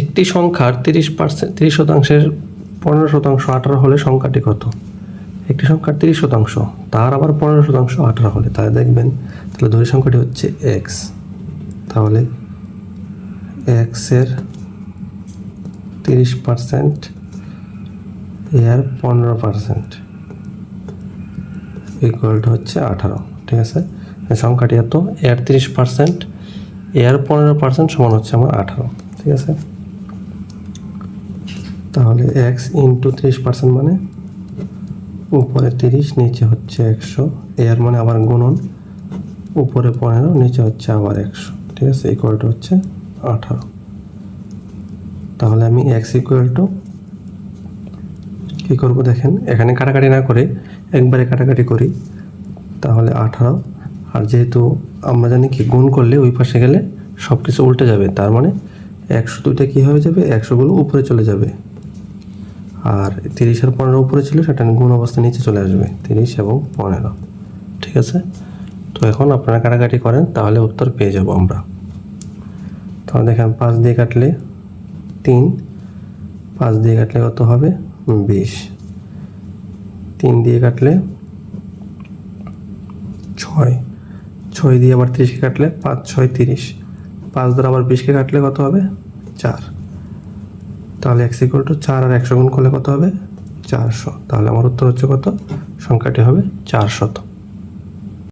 একটি সংখ্যার তিরিশ পার্সেন্ট তিরিশ শতাংশের পনেরো শতাংশ আঠারো হলে সংখ্যাটি কত? একটি সংখ্যার তিরিশ শতাংশ, তার আবার পনেরো শতাংশ আঠারো হলে। তাহলে দেখবেন, তাহলে ধরি সংখ্যাটি হচ্ছে এক্স তাহলে এক্সের তিরিশ পার্সেন্ট এর পনেরো পার্সেন্ট ইকুয়াল টু হচ্ছে আঠারো, ঠিক আছে? সংখ্যাটি এত এর তিরিশ পার্সেন্ট এর পনেরো পার্সেন্ট সমান হচ্ছে আমার আঠারো, ঠিক আছে? তাহলে এক্স ইন্টু তিরিশ পার্সেন্ট মানে উপরে তিরিশ, নিচে হচ্ছে একশো। এর মানে আবার গুণন উপরে পনেরো, নিচে হচ্ছে আবার একশো। ঠিক আছে? ইকুয়াল টু হচ্ছে আঠারো। তাহলে আমি এক্স ইকুয়াল টু কী করব দেখেন? এখানে কাটাকাটি না করে একবারে কাটাকাটি করি, তাহলে আঠারো। আর যেহেতু আমরা জানি কি, গুণ করলে ওই পাশে গেলে সব কিছু উল্টে যাবে। তার মানে একশো দুইটা কী হয়ে যাবে? একশোগুলো উপরে চলে যাবে। আর তিরিশ আর পনেরো উপরে ছিল, সেটা গুণ অবস্থা নিচে চলে আসবে, তিরিশ এবং পনেরো। ঠিক আছে? তো এখন আপনারা কাটাকাটি করেন, তাহলে উত্তর পেয়ে যাব আমরা। তাহলে দেখেন, পাঁচ দিয়ে কাটলে তিন, পাঁচ দিয়ে কাটলে কত হবে? বিশ। তিন দিয়ে কাটলে ছয়। ছয় দিয়ে আবার তিরিশকে কাটলে পাঁচ, ছয়, তিরিশ। পাঁচ দ্বারা আবার বিশকে কাটলে কত হবে? চার। তাহলে এক্স ইকুয়াল টু চার আর একশো গুণ করলে কত হবে? চারশো। তাহলে আমার উত্তর হচ্ছে কত? সংখ্যাটি হবে চারশত।